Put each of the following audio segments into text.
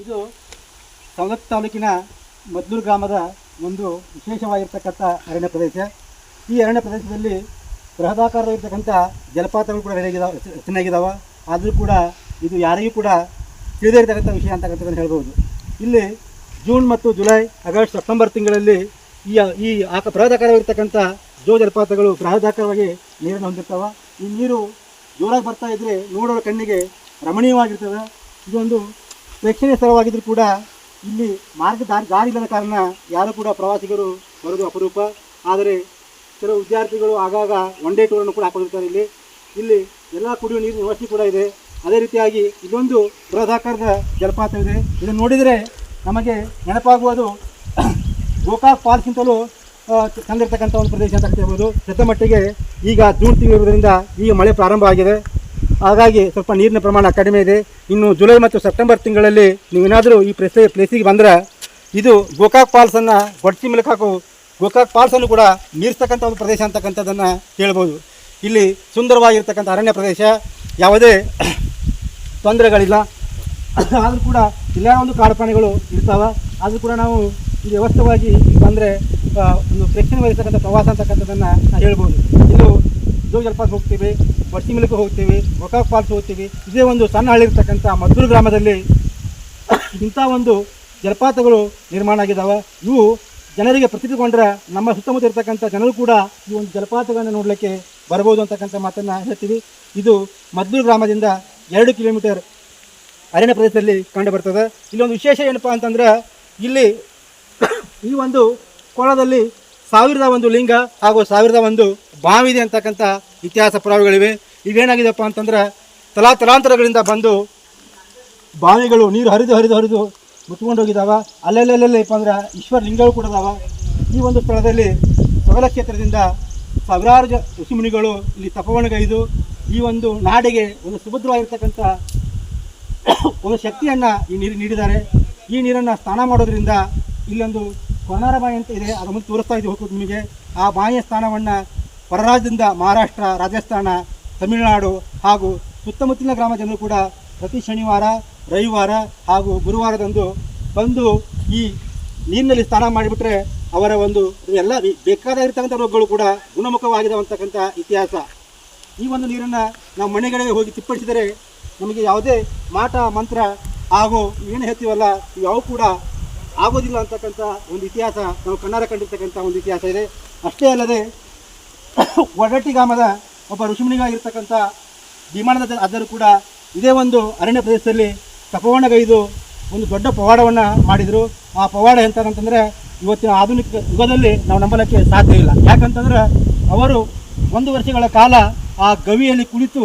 ಇದು ಸವದತ್ತಿ ತಾಲೂಕಿನ ಮದ್ದೂರು ಗ್ರಾಮದ ಒಂದು ವಿಶೇಷವಾಗಿರ್ತಕ್ಕಂಥ ಅರಣ್ಯ ಪ್ರದೇಶ. ಈ ಅರಣ್ಯ ಪ್ರದೇಶದಲ್ಲಿ ಬೃಹದಾಕಾರವಾಗಿರ್ತಕ್ಕಂಥ ಜಲಪಾತಗಳು ಕೂಡ ಹೆಚ್ಚಿನಾಗಿದ್ದಾವೆ ಆದರೂ ಕೂಡ ಇದು ಯಾರಿಗೂ ಕೂಡ ತಿಳಿದೇ ಇರತಕ್ಕಂಥ ವಿಷಯ ಅಂತಕ್ಕಂಥದ್ದನ್ನು ಹೇಳ್ಬೋದು. ಇಲ್ಲಿ ಜೂನ್ ಮತ್ತು ಜುಲೈ, ಆಗಸ್ಟ್, ಸೆಪ್ಟೆಂಬರ್ ತಿಂಗಳಲ್ಲಿ ಈ ಈ ಆಕ ಬೃಹದಾಕಾರವಾಗಿರ್ತಕ್ಕಂಥ ಜೋ ಜಲಪಾತಗಳು ಬೃಹದಾಕಾರವಾಗಿ ನೀರನ್ನು ಹೊಂದಿರ್ತವೆ. ಈ ನೀರು ಜೋರಾಗಿ ಬರ್ತಾ ಇದ್ದರೆ ನೋಡೋರ ಕಣ್ಣಿಗೆ ರಮಣೀಯವಾಗಿರ್ತದೆ. ಇದೊಂದು ಪ್ರೇಕ್ಷಣೀಯ ಸ್ಥಳವಾಗಿದ್ದರೂ ಕೂಡ ಇಲ್ಲಿ ಮಾರ್ಗ ದಾರಿ ದಾರಿ ಇಲ್ಲದ ಕಾರಣ ಯಾರು ಕೂಡ ಪ್ರವಾಸಿಗರು ಬರೋದು ಅಪರೂಪ. ಆದರೆ ಕೆಲವು ವಿದ್ಯಾರ್ಥಿಗಳು ಆಗಾಗ ಒನ್ ಡೇ ಟೂರನ್ನು ಕೂಡ ಹಾಕೊಂಡಿರ್ತಾರೆ ಇಲ್ಲಿ. ಇಲ್ಲಿ ಎಲ್ಲ ಕುಡಿಯುವ ನೀರಿನ ವ್ಯವಸ್ಥೆ ಕೂಡ ಇದೆ. ಅದೇ ರೀತಿಯಾಗಿ ಇದೊಂದು ಬೃಹದಾಕಾರದ ಇದೆ. ಇದನ್ನು ನೋಡಿದರೆ ನಮಗೆ ನೆನಪಾಗುವುದು ಗೋಕಾಕ್ ಫಾಲ್ಸ್ಗಿಂತಲೂ ತಂದಿರತಕ್ಕಂಥ ಒಂದು ಪ್ರದೇಶ ಅಂತ ಹೇಳ್ಬೋದು ಸದ್ಯ ಮಟ್ಟಿಗೆ ಈಗ ಜೂನ್ ತಿಂಗಳಿರೋದ್ರಿಂದ ಈಗ ಮಳೆ ಪ್ರಾರಂಭ ಆಗಿದೆ. ಹಾಗಾಗಿ ಸ್ವಲ್ಪ ನೀರಿನ ಪ್ರಮಾಣ ಕಡಿಮೆ ಇದೆ. ಇನ್ನು ಜುಲೈ ಮತ್ತು ಸೆಪ್ಟೆಂಬರ್ ತಿಂಗಳಲ್ಲಿ ನೀವೇನಾದರೂ ಈ ಪ್ಲೇಸ್, ಪ್ಲೇಸಿಗೆ ಬಂದರೆ ಇದು ಗೋಕಾಕ್ ಫಾಲ್ಸನ್ನು ಹೊಟ್ಟಿ ಮೂಲಕ ಗೋಕಾಕ್ ಫಾಲ್ಸನ್ನು ಕೂಡ ಮೀರಿಸ್ತಕ್ಕಂಥ ಒಂದು ಪ್ರದೇಶ ಅಂತಕ್ಕಂಥದ್ದನ್ನು ಹೇಳ್ಬೋದು. ಇಲ್ಲಿ ಸುಂದರವಾಗಿರ್ತಕ್ಕಂಥ ಅರಣ್ಯ ಪ್ರದೇಶ, ಯಾವುದೇ ತೊಂದರೆಗಳಿಲ್ಲ. ಆದರೂ ಕೂಡ ಇಲ್ಲ ಒಂದು ಕಾಡು ಪ್ರಾಣಿಗಳು ಇರ್ತಾವೆ. ಆದರೂ ಕೂಡ ನಾವು ವ್ಯವಸ್ಥವಾಗಿ ಬಂದರೆ ಒಂದು ಪ್ರೇಕ್ಷಣೀಯವಾಗಿರ್ತಕ್ಕಂಥ ಪ್ರವಾಸ ಅಂತಕ್ಕಂಥದ್ದನ್ನು ಹೇಳ್ಬೋದು. ಇದು ಜೋಗ ಜಲಪಾತ ಹೋಗ್ತೀವಿ ಬಟ್ಟಿ ಮಿಲಕ್ಕೆ ಹೋಗ್ತೀವಿ, ಗೋಕಾಕ್ ಫಾಲ್ಸ್ ಹೋಗ್ತೀವಿ. ಇದೇ ಒಂದು ಸಣ್ಣ ಹಳ್ಳಿ ಇರ್ತಕ್ಕಂಥ ಮದ್ದೂರು ಗ್ರಾಮದಲ್ಲಿ ಇಂಥ ಒಂದು ಜಲಪಾತಗಳು ನಿರ್ಮಾಣ ಆಗಿದ್ದಾವೆ ಇವು ಜನರಿಗೆ ಪ್ರತಿಕೊಂಡ್ರೆ ನಮ್ಮ ಸುತ್ತಮುತ್ತ ಇರ್ತಕ್ಕಂಥ ಜನರು ಕೂಡ ಈ ಒಂದು ಜಲಪಾತಗಳನ್ನು ನೋಡಲಿಕ್ಕೆ ಬರ್ಬೋದು ಅಂತಕ್ಕಂಥ ಮಾತನ್ನು ಹೇಳ್ತೀವಿ. ಇದು ಮದ್ದೂರು ಗ್ರಾಮದಿಂದ ಎರಡು ಕಿಲೋಮೀಟರ್ ಅರಣ್ಯ ಪ್ರದೇಶದಲ್ಲಿ ಕಂಡು ಬರ್ತದೆ. ಇಲ್ಲೊಂದು ವಿಶೇಷ ಏನಪ್ಪ ಅಂತಂದ್ರೆ ಇಲ್ಲಿ ಈ ಒಂದು ಕೊಳದಲ್ಲಿ ಸಾವಿರದ ಒಂದು ಲಿಂಗ ಹಾಗೂ ಸಾವಿರದ ಒಂದು ಬಾವಿದೆ ಅಂತಕ್ಕಂಥ ಇತಿಹಾಸ ಪುರಾವೆಗಳಿವೆ. ಇವೇನಾಗಿದೆಪ್ಪ ಅಂತಂದ್ರೆ ತಲಾ ತಲಾಂತರಗಳಿಂದ ಬಂದು ಬಾವಿಗಳು ನೀರು ಹರಿದು ಹರಿದು ಹರಿದು ಮುತ್ಕೊಂಡೋಗಿದ್ದಾವೆ ಅಲ್ಲೆಲ್ಲೆಲ್ಲೆಲ್ಲಪ್ಪ ಅಂದ್ರೆ ಈಶ್ವರ ಲಿಂಗಗಳು ಕೂಡ ಅದಾವ ಈ ಒಂದು ಸ್ಥಳದಲ್ಲಿ ಸೊಗಲ ಕ್ಷೇತ್ರದಿಂದ ಸಾವಿರಾರು ಜ ಋಷಿಮುನಿಗಳು ಇಲ್ಲಿ ತಪವಣಗೈದು ಈ ಒಂದು ನಾಡಿಗೆ ಒಂದು ಸುಭದ್ರವಾಗಿರ್ತಕ್ಕಂಥ ಒಂದು ಶಕ್ತಿಯನ್ನು ಈ ನೀರು ನೀಡಿದ್ದಾರೆ. ಈ ನೀರನ್ನು ಸ್ನಾನ ಮಾಡೋದ್ರಿಂದ ಇಲ್ಲೊಂದು ಕೊನಾರ ಬಾಯಿ ಅಂತ ಇದೆ. ಮುಂದೆ ತೋರಿಸ್ತಾ ಇದ್ದೀವಿ ಹೋಗೋದು ನಿಮಗೆ. ಆ ಬಾಯಿಯ ಸ್ಥಾನವನ್ನು ಹೊರರಾಜ್ಯದಿಂದ ಮಹಾರಾಷ್ಟ್ರ, ರಾಜಸ್ಥಾನ, ತಮಿಳುನಾಡು ಹಾಗೂ ಸುತ್ತಮುತ್ತಲಿನ ಗ್ರಾಮ ಜನರು ಕೂಡ ಪ್ರತಿ ಶನಿವಾರ, ರವಿವಾರ ಹಾಗೂ ಗುರುವಾರದಂದು ಬಂದು ಈ ನೀರಿನಲ್ಲಿ ಸ್ನಾನ ಮಾಡಿಬಿಟ್ರೆ ಅವರ ಒಂದು ಎಲ್ಲ ಬೇಕಾದಾಗಿರ್ತಕ್ಕಂಥ ರೋಗಗಳು ಕೂಡ ಗುಣಮುಖವಾಗಿದೆ ಅಂತಕ್ಕಂಥ ಇತಿಹಾಸ. ಈ ಒಂದು ನೀರನ್ನು ನಾವು ಮನೆಗಳಿಗೆ ಹೋಗಿ ತಿಪ್ಪಡಿಸಿದರೆ ನಮಗೆ ಯಾವುದೇ ಮಾಟ, ಮಂತ್ರ ಹಾಗೂ ಏನು ಹೇಳ್ತೀವಲ್ಲ ಯಾವ ಕೂಡ ಆಗೋದಿಲ್ಲ ಅಂತಕ್ಕಂಥ ಒಂದು ಇತಿಹಾಸ, ನಾವು ಕಣ್ಣಾರ ಕಂಡಿರ್ತಕ್ಕಂಥ ಒಂದು ಇತಿಹಾಸ ಇದೆ. ಅಷ್ಟೇ ಅಲ್ಲದೆ ಒಡಟ್ಟಿ ಗ್ರಾಮದ ಒಬ್ಬ ಋಷಿಮುನಿಗಾಗಿರ್ತಕ್ಕಂಥ ವಿಮಾನದ ಆದರೂ ಕೂಡ ಇದೇ ಒಂದು ಅರಣ್ಯ ಪ್ರದೇಶದಲ್ಲಿ ತಪವಣಗೈದು ಒಂದು ದೊಡ್ಡ ಪವಾಡವನ್ನು ಮಾಡಿದರು. ಆ ಪವಾಡ ಎಂತಂತಂದರೆ ಇವತ್ತಿನ ಆಧುನಿಕ ಯುಗದಲ್ಲಿ ನಾವು ನಂಬಲಕ್ಕೆ ಸಾಧ್ಯ ಇಲ್ಲ. ಯಾಕಂತಂದ್ರೆ ಅವರು ಒಂದು ವರ್ಷಗಳ ಕಾಲ ಆ ಗವಿಯಲ್ಲಿ ಕುಳಿತು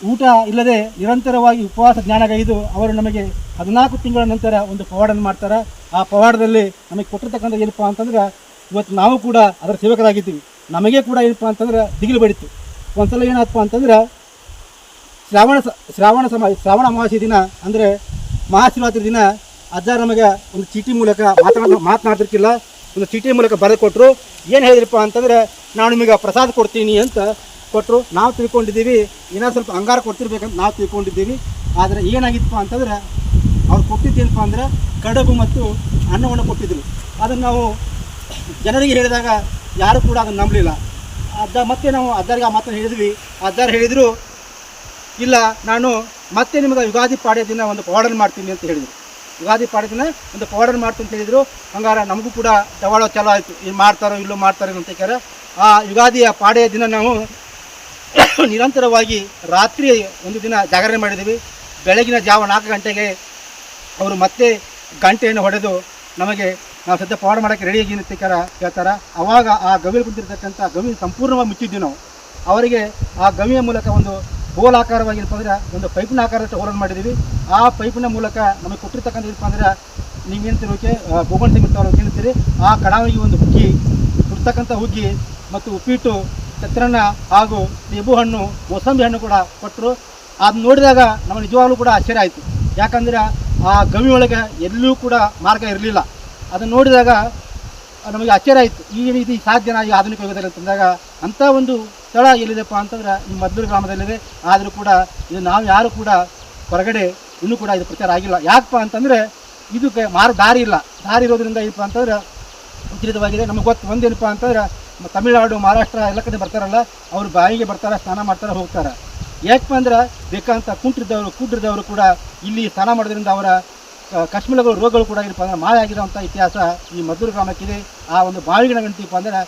ಊಟ ಇಲ್ಲದೆ ನಿರಂತರವಾಗಿ ಉಪವಾಸ ಜ್ಞಾನಗೈದು ಅವರು ನಮಗೆ ಹದಿನಾಲ್ಕು ತಿಂಗಳ ನಂತರ ಒಂದು ಪವಾಡನ್ನು ಮಾಡ್ತಾರೆ. ಆ ಪವಾಡದಲ್ಲಿ ನಮಗೆ ಕೊಟ್ಟಿರ್ತಕ್ಕಂಥ ಏನಪ್ಪ ಅಂತಂದ್ರೆ, ಇವತ್ತು ನಾವು ಕೂಡ ಅದರ ಸೇವಕರಾಗಿದ್ದೀವಿ. ನಮಗೆ ಕೂಡ ಏನಪ್ಪ ಅಂತಂದ್ರೆ ದಿಗಿಲು ಬಡಿತು. ಒಂದ್ಸಲ ಏನಪ್ಪ ಅಂತಂದ್ರೆ, ಶ್ರಾವಣ ಶ್ರಾವಣ ಸಮ, ಶ್ರಾವಣ ಅಮಾವಾಸ್ಯ ದಿನ ಅಂದರೆ ಮಹಾಶಿವರಾತ್ರಿ ದಿನ ಅಜ್ಜ ನಮಗೆ ಒಂದು ಚೀಟಿ ಮೂಲಕ ಮಾತನಾಡ ಮಾತನಾಡ್ತಿರ್ಕಿಲ್ಲ ಒಂದು ಚೀಟಿ ಮೂಲಕ ಬರೆದು ಕೊಟ್ಟರು ಏನು ಹೇಳಿದ್ರಪ್ಪ ಅಂತಂದ್ರೆ, ನಾನು ನಿಮಗೆ ಪ್ರಸಾದ ಕೊಡ್ತೀನಿ ಅಂತ ಕೊಟ್ಟರು ನಾವು ತಿಳ್ಕೊಂಡಿದ್ದೀವಿ. ಏನೋ ಸ್ವಲ್ಪ ಅಂಗಾರ ಕೊಡ್ತಿರ್ಬೇಕಂತ ನಾವು ತಿಳ್ಕೊಂಡಿದ್ದೀವಿ. ಆದರೆ ಏನಾಗಿತ್ತಪ್ಪ ಅಂತಂದ್ರೆ, ಅವ್ರು ಕೊಟ್ಟಿದ್ದೇನಪ್ಪ ಅಂದರೆ ಕಡಬು ಮತ್ತು ಅನ್ನವನ್ನು ಕೊಟ್ಟಿದ್ದರು ಅದನ್ನು ನಾವು ಜನರಿಗೆ ಹೇಳಿದಾಗ ಯಾರು ಕೂಡ ಅದನ್ನು ನಂಬಲಿಲ್ಲ. ಅದ ಮತ್ತೆ ನಾವು ಅದ್ದಾರಿಗೆ ಆ ಮಾತನ್ನು ಹೇಳಿದ್ವಿ. ಅದ್ದಾರು ಹೇಳಿದರು, ಇಲ್ಲ, ನಾನು ಮತ್ತೆ ನಿಮಗೆ ಯುಗಾದಿ ಪಾಡ್ಯ ದಿನ ಒಂದು ಪೌಡರ್ ಮಾಡ್ತೀನಿ ಅಂತ ಹೇಳಿದರು. ಯುಗಾದಿ ಪಾಡ್ಯ ದಿನ ಒಂದು ಪೌಡರ್ ಮಾಡ್ತೀನಿ ಅಂತ ಹೇಳಿದರು. ಹಂಗಾರೆ ನಮಗೂ ಕೂಡ ದವಾಳ ಚಲೋ ಆಯಿತು. ಏನು ಮಾಡ್ತಾರೋ ಇಲ್ಲೋ ಮಾಡ್ತಾರೋ ಅಂತ ಕೇಳ ಆ ಯುಗಾದಿಯ ಪಾಡ್ಯ ದಿನ ನಾವು ನಿರಂತರವಾಗಿ ರಾತ್ರಿ ಒಂದು ದಿನ ಜಾಗರಣೆ ಮಾಡಿದ್ದೀವಿ. ಬೆಳಗಿನ ಜಾವ ನಾಲ್ಕು ಗಂಟೆಗೆ ಅವರು ಮತ್ತೆ ಗಂಟೆಯನ್ನು ಹೊಡೆದು ನಮಗೆ ನಾವು ಸದ್ಯ ಪವಾಡ ಮಾಡೋಕ್ಕೆ ರೆಡಿ ಆಗಿನ ತಿಕ್ಕಾರ ಹೇಳ್ತಾರೆ. ಆವಾಗ ಆ ಗವಿಯಲ್ಲಿ ಕುಂತಿರ್ತಕ್ಕಂಥ ಗವಿ ಸಂಪೂರ್ಣವಾಗಿ ಮುಚ್ಚಿದ್ವಿ ನಾವು. ಅವರಿಗೆ ಆ ಗವಿಯ ಮೂಲಕ ಒಂದು ಏನಪ್ಪ ಅಂದ್ರೆ ಒಂದು ಪೈಪಿನ ಆಕಾರದಷ್ಟು ಹೋಲನ್ನು ಮಾಡಿದ್ದೀವಿ. ಆ ಪೈಪಿನ ಮೂಲಕ ನಮಗೆ ಕೊಟ್ಟಿರ್ತಕ್ಕಂಥ ಅಂದರೆ ನೀವೇನು ತಿರುಗಿ ಗೋಗಣ್ ಸಿಂಗ್ ಅವರು ಆ ಕಡಾವಿಗೆ ಒಂದು ಹುಗ್ಗಿ, ಹುಡ್ತಕ್ಕಂಥ ಹುಗ್ಗಿ ಮತ್ತು ಉಪ್ಪಿಟ್ಟು ಚಿತ್ರಾನ್ನ ಹಾಗೂ ಲೇಬು ಹಣ್ಣು, ಮೋಸಂಬಿ ಹಣ್ಣು ಕೂಡ ಕೊಟ್ಟರು ಅದನ್ನ ನೋಡಿದಾಗ ನಮಗೆ ನಿಜವಾಗ್ಲೂ ಕೂಡ ಆಶ್ಚರ್ಯ ಆಯಿತು. ಯಾಕಂದ್ರೆ ಆ ಗವಿ ಒಳಗೆ ಎಲ್ಲೂ ಕೂಡ ಮಾರ್ಗ ಇರಲಿಲ್ಲ. ಅದನ್ನು ನೋಡಿದಾಗ ನಮಗೆ ಆಶ್ಚರ್ಯ ಆಯಿತು. ಈ ರೀತಿ ಸಾಧ್ಯನ ಈ ಆಧುನಿಕ ಯುಗದಲ್ಲಿ ಅಂತಂದಾಗ ಅಂಥ ಒಂದು ಸ್ಥಳ ಎಲ್ಲಿದೆಪ್ಪ ಅಂತಂದ್ರೆ ಈ ಮದ್ದೂರು ಗ್ರಾಮದಲ್ಲಿದೆ. ಆದರೂ ಕೂಡ ಇದು ನಾವು ಯಾರು ಕೂಡ ಹೊರಗಡೆ ಇನ್ನೂ ಕೂಡ ಇದು ಪ್ರಚಾರ ಆಗಿಲ್ಲ. ಯಾಕಪ್ಪ ಅಂತಂದರೆ ಇದಕ್ಕೆ ಮಾರು ದಾರಿ ಇಲ್ಲ. ದಾರಿ ಇರೋದ್ರಿಂದ ಏನಪ್ಪ ಅಂತಂದ್ರೆ ಉಚಿತವಾಗಿದೆ. ನಮಗೆ ಗೊತ್ತು ಒಂದೇನಪ್ಪ ಅಂತಂದ್ರೆ ತಮಿಳುನಾಡು, ಮಹಾರಾಷ್ಟ್ರ ಎಲ್ಲ ಕಡೆ ಬರ್ತಾರಲ್ಲ, ಅವ್ರು ಬಾಯಿಗೆ ಬರ್ತಾರೆ, ಸ್ನಾನ ಮಾಡ್ತಾರೆ, ಹೋಗ್ತಾರೆ. ಯಾಕಪ್ಪ ಅಂದ್ರೆ ಬೇಕಂತ ಕುಂಟಿದ್ದವರು ಕೂಟಿದ್ದವರು ಕೂಡ ಇಲ್ಲಿ ಸ್ನಾನ ಮಾಡೋದ್ರಿಂದ ಅವರ ಕಶ್ಮೀರಗಳು, ರೋಗಗಳು ಕೂಡ ಏನಪ್ಪ ಅಂದ್ರೆ ಮಾಯ ಆಗಿರೋಂಥ ಇತಿಹಾಸ ಈ ಮದ್ದೂರು ಗ್ರಾಮಕ್ಕಿದೆ. ಆ ಒಂದು ಬಾವಿಗಿನ ಗಂಟಿಪ್ಪ ಅಂದ್ರೆ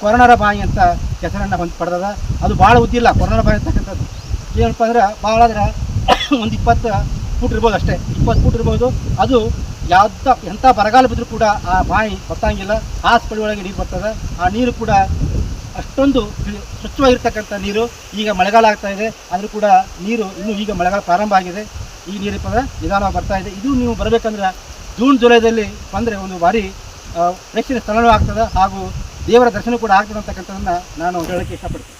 ಕೊರೋನಾರ ಬಾಯಿ ಅಂತ ಹೆಸರನ್ನು ಹೊಂದಿ ಪಡೆದದ. ಅದು ಭಾಳ ಉದ್ದಿಲ್ಲ ಕೊರೋನಾ ಬಾಯಿ ಅಂತಕ್ಕಂಥದ್ದು. ಏನಪ್ಪ ಅಂದ್ರೆ ಭಾಳ ಅಂದ್ರೆ ಒಂದು ಇಪ್ಪತ್ತು ಫೂಟ್ ಇರ್ಬೋದು ಅಷ್ಟೇ. ಇಪ್ಪತ್ತು ಫೂಟ್ ಇರ್ಬೋದು. ಅದು ಯಾವ್ದ ಎಂಥ ಬರಗಾಲ ಬಿದ್ದರೂ ಕೂಡ ಆ ಬಾಯಿ ಬತ್ತಂಗಿಲ್ಲ ಆ ಸ್ಪಳಿ ಒಳಗೆ ನೀರು ಬರ್ತದೆ. ಆ ನೀರು ಕೂಡ ಅಷ್ಟೊಂದು ಸ್ವಚ್ಛವಾಗಿರ್ತಕ್ಕಂಥ ನೀರು ಈಗ ಮಳೆಗಾಲ ಆಗ್ತಾ ಇದೆ. ಆದರೂ ಕೂಡ ನೀರು ಇನ್ನೂ ಈಗ ಮಳೆಗಾಲ ಪ್ರಾರಂಭ ಆಗಿದೆ. ಈ ನೀರು ನಿಧಾನವಾಗಿ ಬರ್ತಾ ಇದೆ. ಇದು ನೀವು ಬರಬೇಕಂದ್ರೆ ಜೂನ್, ಜುಲೈದಲ್ಲಿ ಬಂದರೆ ಒಂದು ಬಾರಿ ಪ್ರೇಕ್ಷಣೀಯ ಸ್ಥಳವೂ ಆಗ್ತದೆ ಹಾಗೂ ದೇವರ ದರ್ಶನ ಕೂಡ ಆಗ್ತದೆ ಅಂತಕ್ಕಂಥದ್ದನ್ನು ನಾನು ಹೇಳೋಕ್ಕೆ ಇಷ್ಟಪಡ್ತೀನಿ.